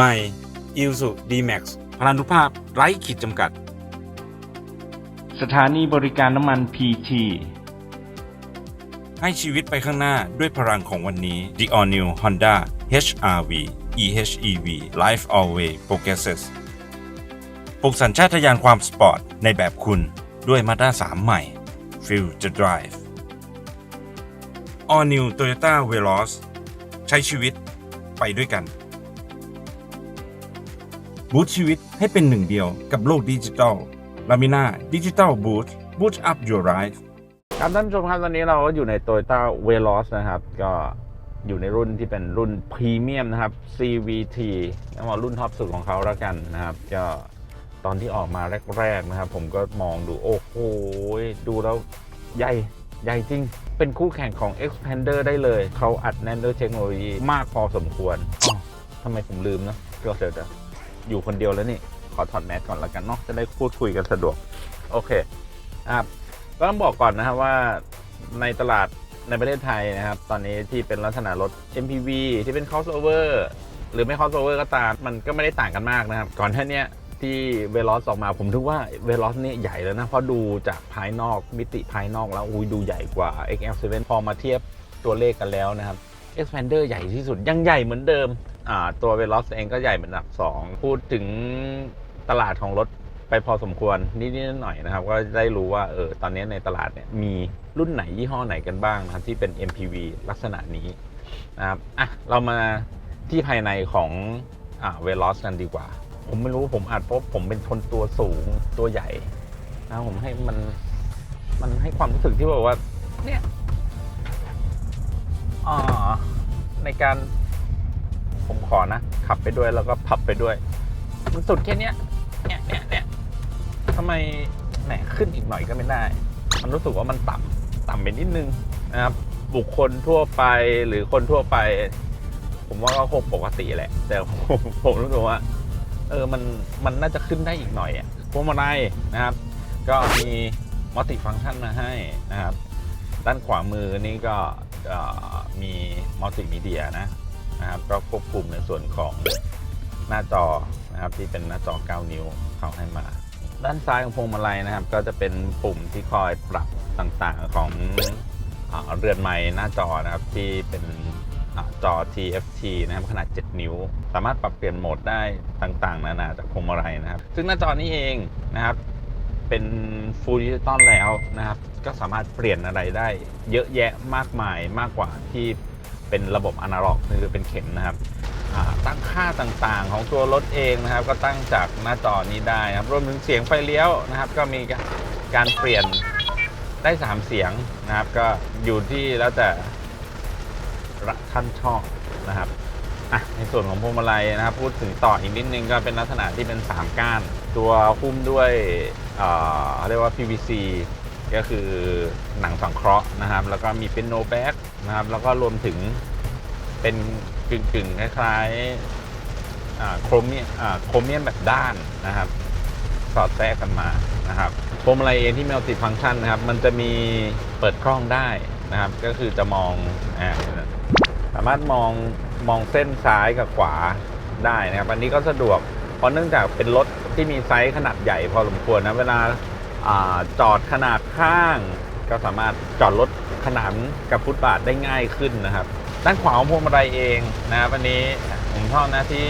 ใหม่ i l s u D-Max พลานุภาพไร้ขีดจำกัด สถานีบริการน้ำมัน PT ให้ชีวิตไปข้างหน้าด้วยพลังของวันนี้ The All New Honda HR-V EHEV Life Always Progresses ปลุกสัญชาตญาณความสปอร์ตในแบบคุณด้วย Mazda 3ใหม่ Feel the Drive All New Toyota Veloz ใช้ชีวิตไปด้วยกัน บูตชีวิตให้เป็นหนึ่งเดียวกับโลกดิจิทัล Lamina Digital Boot Boot Up Your Life ครับท่านผู้ชมครับตอนนี้เราก็อยู่ใน Toyota Veloz นะครับ ก็อยู่ในรุ่นที่เป็นรุ่นพรีเมียมนะครับ CVT ต้องบอกรุ่นท็อปสุดของเขาแล้วกันนะครับ ก็ตอนที่ออกมาแรกๆนะครับ ผมก็มองดู โอ้โห ดูแล้วใหญ่ใหญ่จริง เป็นคู่แข่งของ Expander ได้เลย เขาอัดแน่นด้วยเทคโนโลยีมากพอสมควรอ๋อทำไมผมลืมนะก็เดี๋ยวเดี๋ยว อยู่คนเดียวแล้วนี่ ขอถอดแมสก่อนแล้วกันเนาะจะได้พูดคุยกันสะดวก โอเคนะครับก็ต้องบอกก่อนนะครับว่าในตลาดในประเทศไทยนะครับ ตอนนี้ที่เป็นลักษณะรถ MPV ที่เป็น crossover หรือไม่ crossover ก็ตาม มันก็ไม่ได้ต่างกันมากนะครับ ก่อนท่านี้ยที่เวล z ออกมาผมถึงว่าเวล z เนี่ใหญ่แล้วนะ เพราะดูจากภายนอกมิติภายนอกแล้วอุ้ยดูใหญ่กว่า XL7 พอมาเทียบตัวเลขกันแล้วนะครับ Expander ใหญ่ที่สุดยังใหญ่เหมือนเดิม ตัว v e l o z เองก็ใหญ่เป็นอันดับ 2 พูดถึงตลาดของรถไปพอสมควรนิดๆหน่อยๆนะครับ ก็ได้รู้ว่าเออตอนนี้ในตลาดเนี่ยมีรุ่นไหนยี่ห้อไหนกันบ้างนะครับ ที่เป็น MPV ลักษณะนี้นะครับอะเรามาที่ภายในของอ่าเวลอสกันดีกว่า ผมไม่รู้ผมอาจเพราะผมเป็นคนตัวสูงตัวใหญ่นะผมให้มันมันให้ความรู้สึกที่แบบว่า เนี่ยอ่าในการ ผมขอนะ ขับไปด้วยแล้วก็พับไปด้วย มันสุดแค่เนี้ยเนี่ยเนี่ยเนี่ยทำไมแหมขึ้นอีกหน่อยก็ไม่ได้ มันรู้สึกว่ามันต่ำต่ำไปนิดนึงนะครับบุคคลทั่วไปหรือคนทั่วไป ผมว่าก็คงปกติแหละ แต่ผมผมรู้สึกว่า เออมันมันน่าจะขึ้นได้อีกหน่อยอะพวงมาลัยนะครับ ก็มีมัลติฟังก์ชันมาให้นะครับ ด้านขวามือนี่ก็มีมัลติมีเดียนะ นะครับก็ควบคุมในส่วนของหน้าจอนะครับที่เป็นหน้าจอ 9 นิ้วเขาให้มา ด้านซ้ายของพวงมาลัยนะครับ ก็จะเป็นปุ่มที่คอยปรับต่างๆของอเรือนไม้หน้าจอนะครับที่เป็นอจอ TFT นะครับขนาด 7 นิ้ว สามารถปรับเปลี่ยนโหมดได้ต่างๆ นานาจากพวงมาลัยนะครับ ซึ่งหน้าจอนี้เองนะครับ เป็นฟูลดิจิตอลแล้วนะครับ ก็สามารถเปลี่ยนอะไรได้ เยอะแยะมากมายมากกว่าที่ เป็นระบบอนาล็อกคือเป็นเข็มนะครับตั้งค่าต่างๆ ของตัวรถเองนะครับ ก็ตั้งจากหน้าจอนี้ได้นะครับรวมถึงเสียงไฟเลี้ยวนะครับ ก็มีการเปลี่ยนได้ 3 เสียงนะครับ ก็อยู่ที่แล้วแต่ละท่านชอบนะครับอะในส่วนของพวงมาลัยนะครับ พูดถึงต่ออีกนิดนึงก็เป็นลักษณะที่เป็น 3 ก้าน ตัวหุ้มด้วยเอ่อเรียกว่า PVC ก็คือหนังสังเคราะห์นะครับ แล้วก็มีเป็นโนแบ็กนะครับ แล้วก็รวมถึงเป็นกึ่งๆ คล้ายๆโครเมียมอ่าโครเมียมแบบด้านนะครับ สอดแทรกกันมานะครับพวงมาลัยเองที่มีมัลติฟังก์ชันนะครับ มันจะมีเปิดกล้องได้นะครับ ก็คือจะมองอสามารถมองมองเส้นซ้ายกับขวาได้นะครับ อันนี้ก็สะดวกเพราะเนื่องจากเป็นรถที่มีไซส์ขนาดใหญ่พอสมควรนะเวลา อจอดขนาดข้าง ก็สามารถจอดรถขนานกับฟุตบาทได้ง่ายขึ้นนะครับ ด้านขวาของพวงมาลัยเองนะครับอันนี้ผมชอบนะที่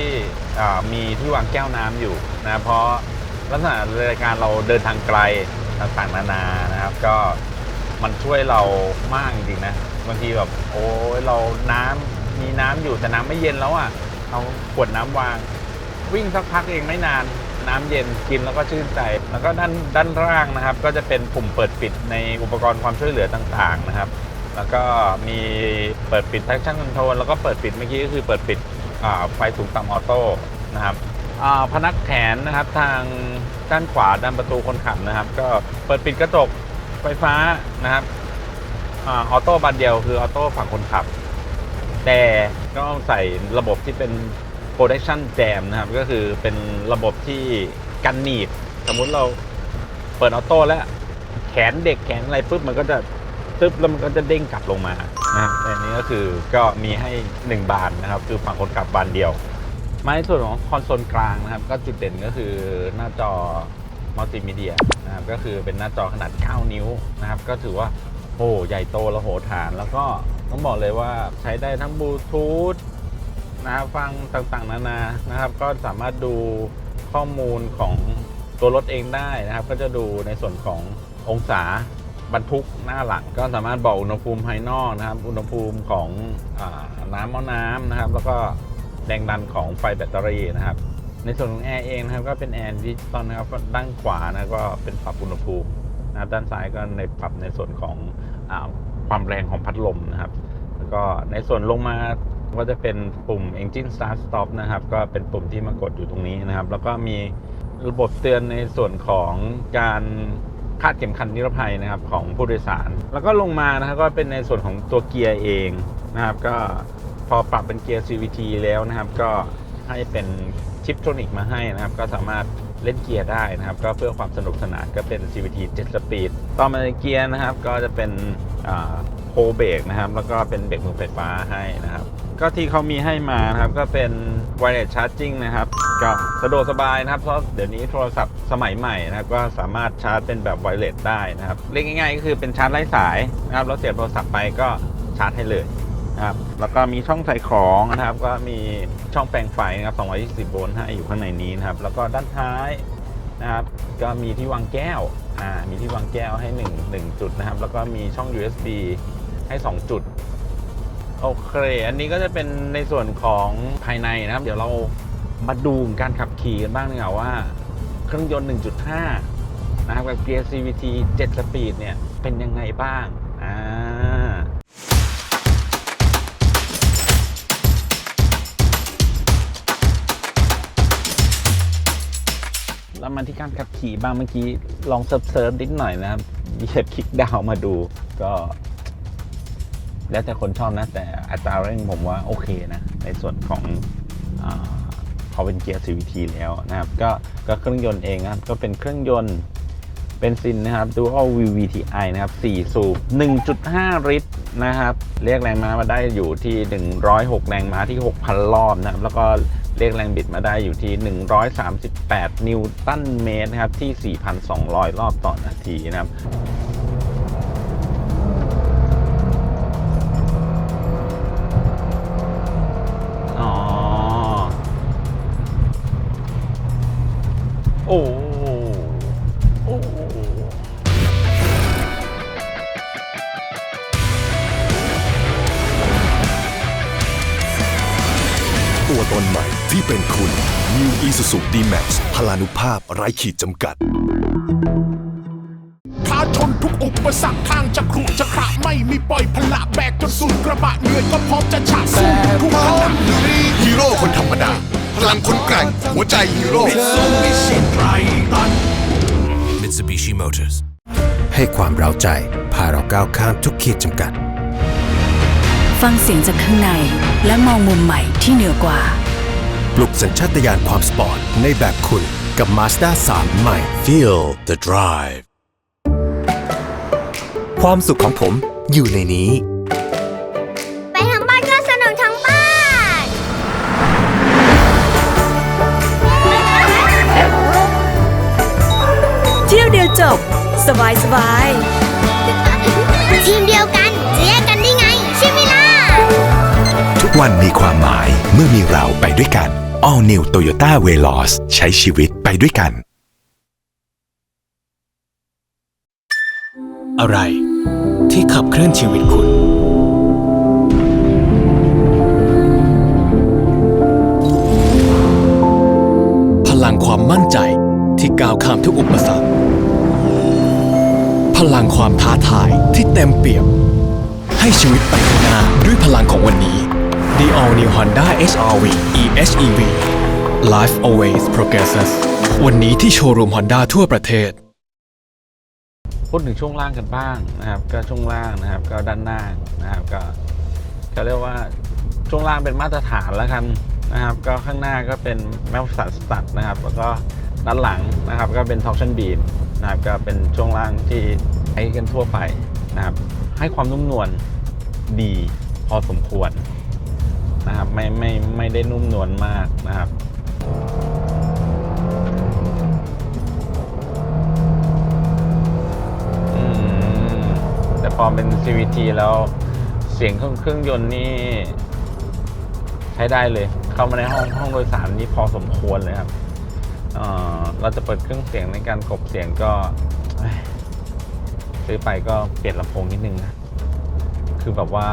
มีที่วางแก้วน้ำอยู่นะเพราะลักษณะรายการเราเดินทางไกลต่างๆนานานะครับ ก็มันช่วยเรามากจริงๆนะบางทีแบบโอ้ยเราน้ำมีน้ำอยู่แต่น้ำไม่เย็นแล้วอะเอาขวดน้ำวาง วิ่งสักพักเองไม่นาน น้ำเย็นกินแล้วก็ชื่นใจ แล้วก็ด้านด้านล่างนะครับ ก็จะเป็นปุ่มเปิดปิดในอุปกรณ์ความช่วยเหลือต่างๆนะครับ แล้วก็มีเปิดปิด traction control แล้วก็เปิดปิดเมื่อกี้ก็คือเปิดปิดไฟสูงต่ำออโต้นะครับพนักแขนนะครับทางด้านขวาด้านประตูคนขับนะครับ ก็เปิดปิดกระจกไฟฟ้านะครับออโต้บานเดียวคือออโต้ฝั่งคนขับ แต่ก็ใส่ระบบที่เป็น protection jam นะครับก็คือเป็นระบบที่กันหนีบ สมมุติเราเปิดออโต้แล้ว แขนเด็กแขนอะไรปุ๊บมันก็จะตึ๊บแล้วมันก็จะเด้งกลับลงมานะครับแต่อันนี้ก็คือก็มีให้ 1 บานนะครับ คือฝั่งคนขับบานเดียว มาในส่วนของคอนโซลกลางนะครับ ก็จุดเด่นก็คือหน้าจอมัลติมีเดียนะครับก็คือเป็นหน้าจอขนาด 9 นิ้วนะครับ ก็ถือว่าโอ้ใหญ่โตและโหฐาน แล้วก็ต้องบอกเลยว่าใช้ได้ทั้งบลูทูธ นะครับฟังต่างๆ นานานะครับ ก็สามารถดูข้อมูลของตัวรถเองได้นะครับ ก็จะดูในส่วนขององศาบรรทุกหน้าหลังก็สามารถบอกอุณหภูมิภายนอกนะครับ อุณหภูมิของอน้ำมอน้ำนะครับ แล้วก็แรงดันของไฟแบตเตอรี่นะครับ ในส่วนของแอร์เองนะครับก็เป็นแอร์ดิจิตอลนะครับด้านขวานะก็เป็นปรับอุณหภูมินะครับด้านซ้ายก็ในปรับในส่วนของอความแรงของพัดลมนะครับ แล้วก็ในส่วนลงมา ก็จะเป็นปุ่ม engine start stop นะครับ ก็เป็นปุ่มที่มากดอยู่ตรงนี้นะครับ แล้วก็มีระบบเตือนในส่วนของการคาดเข็มขัดนิรภัยนะครับของผู้โดยสาร แล้วก็ลงมานะครับก็เป็นในส่วนของตัวเกียร์เองนะครับ ก็พอปรับเป็นเกียร์ CVT แล้วนะครับ ก็ให้เป็นชิปโทรนิกมาให้นะครับ ก็สามารถเล่นเกียร์ได้นะครับ ก็เพื่อความสนุกสนานก็เป็น CVT 7 Speed ต่อมาในเกียร์นะครับ ก็จะเป็น โฮเบรกนะครับ แล้วก็เป็นเบรกมือไฟฟ้าให้นะครับ ก็ที่เขามีให้มานะครับ ก็เป็น wireless charging นะครับ ก็สะดวกสบายนะครับ เพราะเดี๋ยวนี้โทรศัพท์สมัยใหม่นะครับ ก็สามารถชาร์จเป็นแบบ wireless ได้นะครับ เรียกง่ายๆก็คือเป็นชาร์จไร้สายนะครับเราเสียบโทรศัพท์ไปก็ชาร์จให้เลยนะครับแล้วก็มีช่องใส่ของนะครับ ก็มีช่องแปลงไฟนะครับ220โวลต์ให้อยู่ข้างในนี้นะครับ แล้วก็ด้านท้ายนะครับ ก็มีที่วางแก้ว อ่า มีที่วางแก้วให้1 1จุดนะครับ แล้วก็มีช่อง USB ให้ 2 จุด โอเค อันนี้ก็จะเป็นในส่วนของภายในนะครับ เดี๋ยวเรามาดูการขับขี่กันบ้างดีกว่าว่า เครื่องยนต์ 1.5 นะครับกับเกียร์ CVT 7 สปีดเนี่ย เป็นยังไงบ้าง อ่าแล้วมาที่การขับขี่บ้างเมื่อกี้ลองเซิร์ฟเซิร์ฟนิดหน่อยนะครับเหยียบคลิกดาวมาดูก็ แล้วแต่คนชอบนะ แต่อัตราเร่งผมว่าโอเคนะ ในส่วนของอพอเป็นเกียร์ CVT แล้วนะครับ ก็ก็เครื่องยนต์เองนะครับ ก็เป็นเครื่องยนต์เบนซินนะครับ Dual VVTi นะครับ 4 สูบ 1.5 ลิตรนะครับ เรียกแรงม้ามาได้อยู่ที่ 106 แรงม้าที่ 6,000 รอบนะครับ แล้วก็เรียกแรงบิดมาได้อยู่ที่ 138 นิวตันเมตรนะครับ ที่ 4,200 รอบต่อนาทีนะครับ ตัวตนใหม่ที่เป็นคุณ New Isuzu D-Max พลานุภาพไร้ขีดจำกัดท้าชนทุกอุปสรรคทางจะขรุจะขระไม่มีปล่อยพละแบกจนสุดกระบะเหนื่อยก็พร้อมจะฉะสู้ทุกขณะฮีโร่คนธรรมดา พลังคนแกร่ง หัวใจฮีโร่ Mitsubishi Motors ให้ความเราใจ พาเราก้าวข้ามทุกขีดจำกัด ฟังเสียงจากข้างในและมองมุมใหม่ที่เหนือกว่า ปลุกสัญชาตญาณความสปอร์ตในแบบคุณกับ Mazda 3 ใหม่ Feel the drive ความสุขของผมอยู่ในนี้ ไปทั้งบ้านก็สนุกทั้งบ้าน เที่ยวเดียวจบ สบายสบาย วันมีความหมายเมื่อมีเราไปด้วยกัน All New Toyota Veloz ใช้ชีวิตไปด้วยกัน อะไรที่ขับเคลื่อนชีวิตคุณ พลังความมั่นใจที่ก้าวข้ามทุกอุปสรรค พลังความท้าทายที่เต็มเปี่ยม ให้ชีวิตไปข้างหน้าด้วยพลังของวันนี้ The All New Honda HR-V eHEV Life always progresses วันนี้ที่โชว์รูม Honda ทั่วประเทศ พูดถึงช่วงล่างกันบ้างนะครับ ก็ช่วงล่างนะครับ ก็ด้านหน้านะครับ ก็ก็เรียกว่าช่วงล่างเป็นมาตรฐานแล้วกันนะครับ ก็ข้างหน้าก็เป็นแมวสันสตัดนะครับ แล้วก็ด้านหลังนะครับ ก็เป็นท็อ c ชั่นบีมนะครับ ก็เป็นช่วงล่างที่ใช้กันทั่วไปนะครับ ให้ความนุ่มนวลดีพอสมควร นะครับ ไม่ไม่ไม่ได้นุ่มนวลมากนะครับแต่พอเป็น CVT แล้วเสียงเครื่องเครื่องยนต์นี่ใช้ได้เลย เข้ามาในห้องห้องโดยสารนี่พอสมควรเลยครับเเราจะเปิดเครื่องเสียงในการกบเสียงก็ซื้อไปก็เปลี่ยนลำโพงนิดนึงนะ คือแบบว่า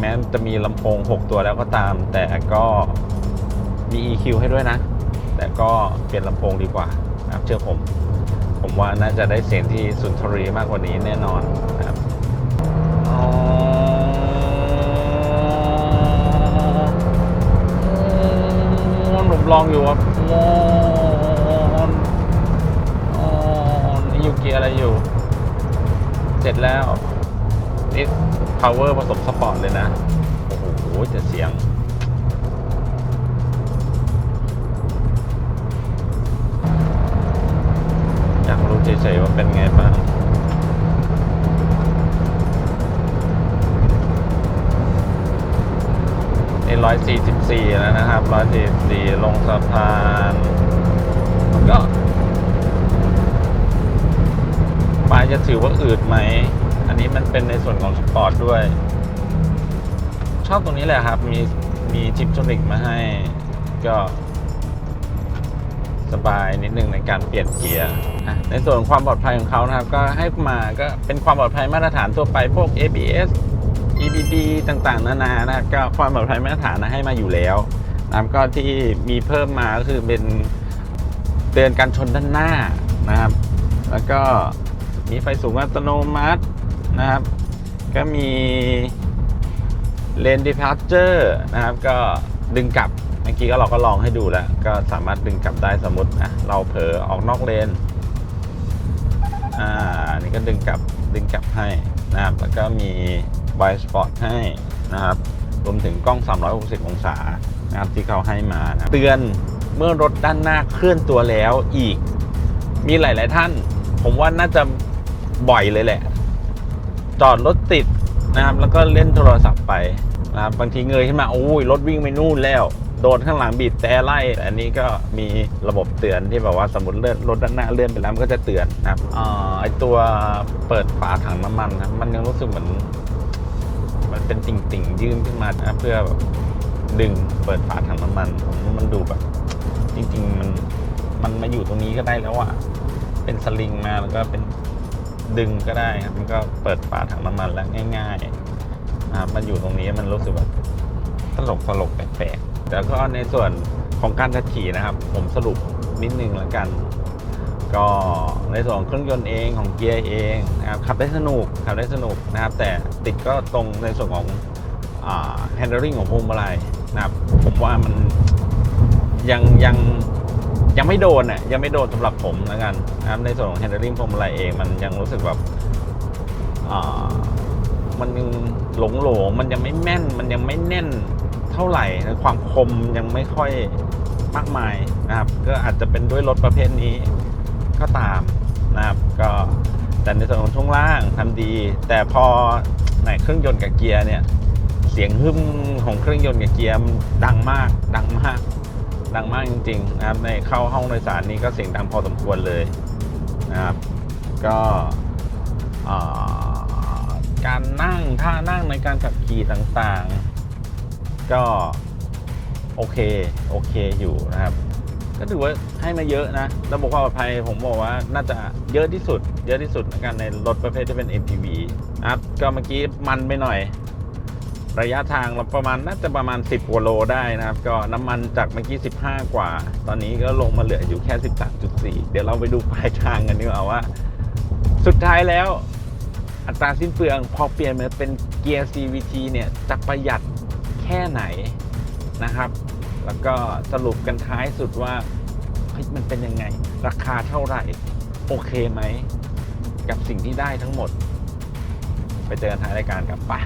แม้จะมีลำโพง 6 ตัวแล้วก็ตาม แต่ก็มี EQ ให้ด้วยนะ แต่ก็เปลี่ยนลำโพงดีกว่านะครับเชื่อผม ผมว่าน่าจะได้เสียงที่สุนทรีมากกว่านี้แน่นอนนะครับอ๋อหนุ่มลองอยู่ครับมอนอ๋อนี่อยู่เกียร์อะไรอยู่ เสร็จแล้ว นี่ power ผสมสปอร์ตเลยนะ โอ้โหจะเสียง อยากรู้เฉยๆว่าเป็นไงบ้างนี่ร้อยสี่สิบสี่แล้วนะครับร้อยสี่สี่ลงสะพานมันก็ปลายจะถือว่าอืดไหม อันนี้มันเป็นในส่วนของสปอร์ตด้วย ชอบตรงนี้แหละครับ มีมีจิปโทนิกมาให้ ก็สบายนิดนึงในการเปลี่ยนเกียร์ในส่วนของความปลอดภัยของเขานะครับ ก็ให้มาก็เป็นความปลอดภัยมาตรฐานทั่วไปพวก ABS EBD ต่างๆ นานานะก็ความปลอดภัยมาตรฐานนะให้มาอยู่แล้วนะครับก็ที่มีเพิ่มมาก็คือเป็นเตือนการชนด้านหน้านะครับ แล้วก็มีไฟสูงอัตโนมัติ นะครับ ก็มีเลน departure นะครับ ก็ดึงกลับเมื่อกี้ก็เราก็ลองให้ดูแล้ว ก็สามารถดึงกลับได้สมมติอะเราเผลอออกนอกเลนอ่านี่ก็ดึงกลับดึงกลับให้นะครับ แล้วก็มี b i spot ให้นะครับรวมถึงกล้อง 360 องศานะครับที่เขาให้มานะเตือนเมื่อรถด้านหน้าเคลื่อนตัวแล้วอีก มีหลาย ๆ ท่าน ผมว่าน่าจะบ่อยเลยแหละ จอดรถติดนะครับ แล้วก็เล่นโทรศัพท์ไปนะครับบางทีเงยขึ้นมาโอ้ยรถวิ่งไปนู่นแล้ว โดนข้างหลังบีบแต่ไล่ อันนี้ก็มีระบบเตือนที่แบบว่าสมมติเลื่อนรถด้านหน้าเลื่อนไปแล้วมันก็จะเตือนนะครับอ่าไอตัวเปิดฝาถังน้ำมันนะมันยังรู้สึกเหมือน มันเป็นติ่งติ่งๆยื่นขึ้นมานะเพื่อแบบดึงเปิดฝาถังน้ำมันผมว่ามันดูแบบ จริง ๆ มันมันมาอยู่ตรงนี้ก็ได้แล้วอะเป็นสลิงมาแล้วก็เป็น ดึงก็ได้ครับ มันก็เปิดฝาถังน้ำมันแล้วง่ายๆนะครับมันอยู่ตรงนี้มันรู้สึกแบบตลกตลกแปลกๆแล้วก็ในส่วนของการขับขี่นะครับ ผมสรุปนิดนึงแล้วกัน ก็ในส่วนของเครื่องยนต์เองของเกียร์เองนะครับขับได้สนุกขับได้สนุกนะครับ แต่ติดก็ตรงในส่วนของอ่า handling ของพวงมาลัยนะครับ ผมว่ามันยังยัง ยังไม่โดนอะยังไม่โดนสำหรับผมแล้วกันนะครับในส่วนของ handling พวงมาลัยเองมันยังรู้สึกแบบอ่ามันยังหลงหลงมันยังไม่แม่น มันยังไม่แน่นเท่าไหร่ความคมยังไม่ค่อยมากมายนะครับ ก็อาจจะเป็นด้วยรถประเภทนี้ก็ตามนะครับก็แต่ในส่วนของช่วงล่างทำดี แต่พอไหนเครื่องยนต์กับเกียร์เนี่ย เสียงหึมของเครื่องยนต์กับเกียร์มันดังมากดังมาก ดังมากจริงๆนะครับในเข้าห้องโดยสารนี่ก็เสียงดังพอสมควรเลยนะครับ ก็การนั่งท่านั่งในการขับขี่ต่างๆ ก็โอเคโอเคอยู่นะครับ ก็ถือว่าให้มาเยอะนะระบบความปลอดภัยผมบอกว่าน่าจะเยอะที่สุด เยอะที่สุดในการในรถประเภทที่เป็น MPV นะครับ ก็เมื่อกี้มันไปหน่อย ระยะทางเราประมาณน่าจะประมาณ 10กว่าโลได้นะครับ ก็น้ำมันจากเมื่อกี้ 15 กว่า ตอนนี้ก็ลงมาเหลืออยู่แค่ 13.4 เดี๋ยวเราไปดูปลายทางกันดีกว่าว่า สุดท้ายแล้ว อัตราสิ้นเปลืองพอเปลี่ยนมาเป็นเกียร์ CVT เนี่ยจะประหยัดแค่ไหนนะครับ แล้วก็สรุปกันท้ายสุดว่าเฮ้ยมันเป็นยังไง ราคาเท่าไหร่ โอเคไหม กับสิ่งที่ได้ทั้งหมด ไปเจอกันท้ายรายการกับป่ะ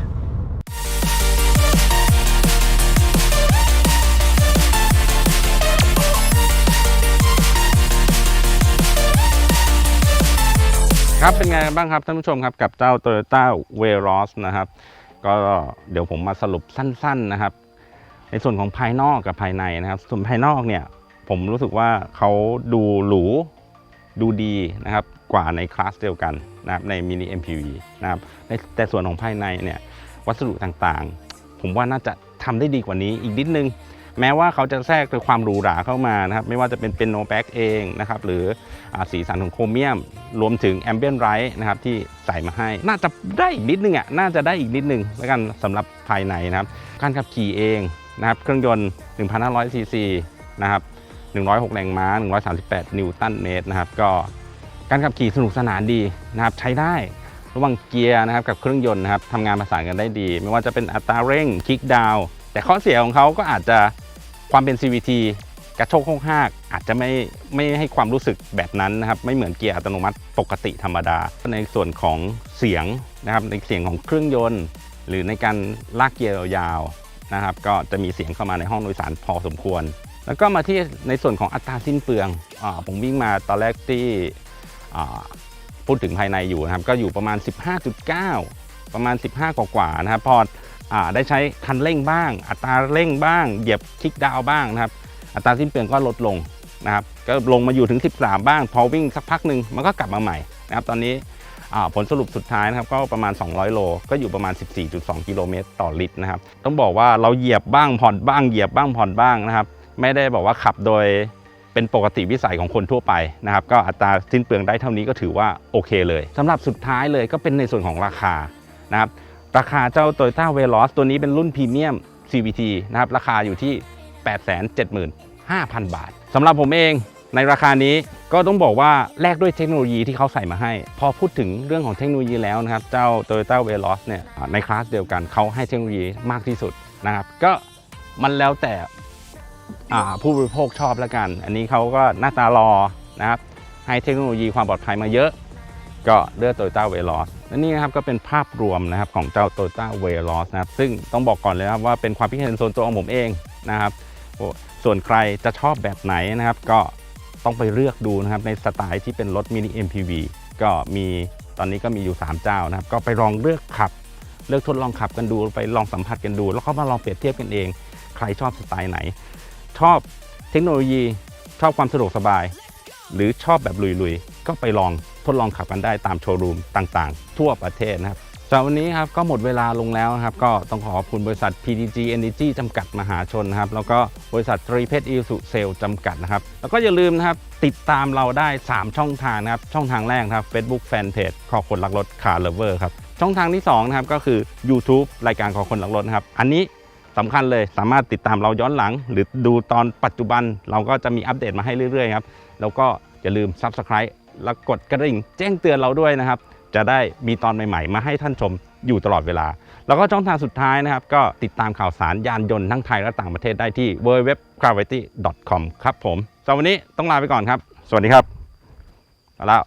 ครับเป็นไงกันบ้างครับท่านผู้ชมครับกับเจ้า Toyota v e r o s นะครับ ก็เดี๋ยวผมมาสรุปสั้นๆนะครับ ในส่วนของภายนอกกับภายในนะครับ ส่วนภายนอกเนี่ยผมรู้สึกว่าเขาดูหรูดูดีนะครับกว่าในคลาสเดียวกันนะครับในมินิ MPV นะครับแต่ส่วนของภายในเนี่ยวัสดุต่างๆ ผมว่าน่าจะทำได้ดีกว่านี้อีกนิดนึง แม้ว่าเขาจะแทรกด้วยความหรูหราเข้ามานะครับไม่ว่าจะเป็นเป็นโนแบ็กเองนะครับหรืออสีสันของโครเมียม รวมถึงแอมเบียนไรท์นะครับที่ใส่มาให้ น่าจะได้อีกนิดนึงอะน่าจะได้อีกนิดนึงแล้วกันสำหรับภายในนะครับการขับขี่เองนะครับเครื่องยนต์ 1,500ซีซีนะครับ106 แรงม้า 138 นิวตันเมตรนะครับก็การขับขี่สนุกสนานดีนะครับใช้ได้ระหว่างเกียร์นะครับกับเครื่องยนต์นะครับทำงานประสานกันได้ดี ไม่ว่าจะเป็นอัตราเร่งคิกดาวน์ แต่ข้อเสียของเขาก็อาจจะความเป็น CVT กระโชกโค้งหากอาจจะไม่ไม่ให้ความรู้สึกแบบนั้นนะครับ ไม่เหมือนเกียร์อัตโนมัติปกติธรรมดา ในส่วนของเสียงนะครับในเสียงของเครื่องยนต์ หรือในการลากเกียร์ยาวๆนะครับ ก็จะมีเสียงเข้ามาในห้องโดยสารพอสมควร แล้วก็มาที่ในส่วนของอัตราสิ้นเปลืองอผมวิ่งมาตอนแรกที่พูดถึงภายในอยู่นะครับ ก็อยู่ประมาณ 15.9 ประมาณ 15 กว่าๆนะครับพอ ได้ใช้คันเร่งบ้าง อัตราเร่งบ้าง เหยียบคลิกดาวบ้างนะครับ อัตราสิ้นเปลืองก็ลดลงนะครับ ก็ลงมาอยู่ถึง 13 บ้าง พอวิ่งสักพักหนึ่งมันก็กลับมาใหม่นะครับ ตอนนี้ผลสรุปสุดท้ายนะครับก็ประมาณ 200 โล ก็อยู่ประมาณ 14.2 กิโลเมตรต่อลิตรนะครับ ต้องบอกว่าเราเหยียบบ้างผ่อนบ้างเหยียบบ้างผ่อนบ้างนะครับ ไม่ได้บอกว่าขับโดยเป็นปกติวิสัยของคนทั่วไปนะครับ ก็อัตราสิ้นเปลืองได้เท่านี้ก็ถือว่าโอเคเลยสำหรับสุดท้ายเลยก็เป็นในส่วนของราคานะครับ ราคาเจ้า Toyota Veloz ตัวนี้เป็นรุ่นพรีเมียม CVT นะครับราคาอยู่ที่ 875,000 บาทสำหรับผมเองในราคานี้ก็ต้องบอกว่าแลกด้วยเทคโนโลยีที่เขาใส่มาให้ พอพูดถึงเรื่องของเทคโนโลยีแล้วนะครับ เจ้า Toyota Veloz เนี่ยในคลาสเดียวกันเขาให้เทคโนโลยีมากที่สุดนะครับ ก็มันแล้วแต่ผู้บริโภคชอบแล้วกัน อันนี้เขาก็หน้าตารอนะครับให้เทคโนโลยีความปลอดภัยมาเยอะ ก็เลือก Toyota Veloz และนี่นะครับก็เป็นภาพรวมนะครับของเจ้า Toyota Veloz นะครับซึ่งต้องบอกก่อนเลยครับว่าเป็นความคิดเห็นส่วนตัวของผมเองนะครับส่วนใครจะชอบแบบไหนนะครับ ก็ต้องไปเลือกดูนะครับในสไตล์ที่เป็นรถมินิ MPV ก็มีตอนนี้ก็มีอยู่ 3 เจ้านะครับ ก็ไปลองเลือกขับ เลือกทดลองขับกันดูไปลองสัมผัสกันดู แล้วก็มาลองเปรียบเทียบกันเอง ใครชอบสไตล์ไหน ชอบเทคโนโลยีชอบความสะดวกสบาย หรือชอบแบบลุยๆ ก็ไปลอง ดลองขับกันได้ตามโชว์รูมต่างๆ ทั่วประเทศนะครับสำหรับวันนี้ครับก็หมดเวลาลงแล้วนะครับ ก็ต้องขอขอบคุณบริษัท PTG Energy จำกัดมหาชนนะครับ แล้วก็บริษัทตรีเพชรอิสุเซลจำกัดนะครับ แล้วก็อย่าลืมนะครับ ติดตามเราได้ 3 ช่องทางนะครับ ช่องทางแรกครับ Facebook Fanpage ขอคนรักรถ Car Lover ครับ ช่องทางที่2นะครับก็คือ YouTube รายการขอคนรักรถนะครับ อันนี้สำคัญเลยสามารถติดตามเราย้อนหลัง หรือดูตอนปัจจุบันเราก็จะมีอัปเดตมาให้เรื่อยๆครับแล้วก็อย่าลืม Subscribe แล้วกดกระดิ่งแจ้งเตือนเราด้วยนะครับ จะได้มีตอนใหม่ๆ มาให้ท่านชมอยู่ตลอดเวลา แล้วก็ช่องทางสุดท้ายนะครับ ก็ติดตามข่าวสารยานยนต์ทั้งไทยและต่างประเทศได้ที่ w w w c r a v i t y c o m ครับผมสำหรับวันนี้ต้องลาไปก่อนครับ สวัสดีครับแล้ว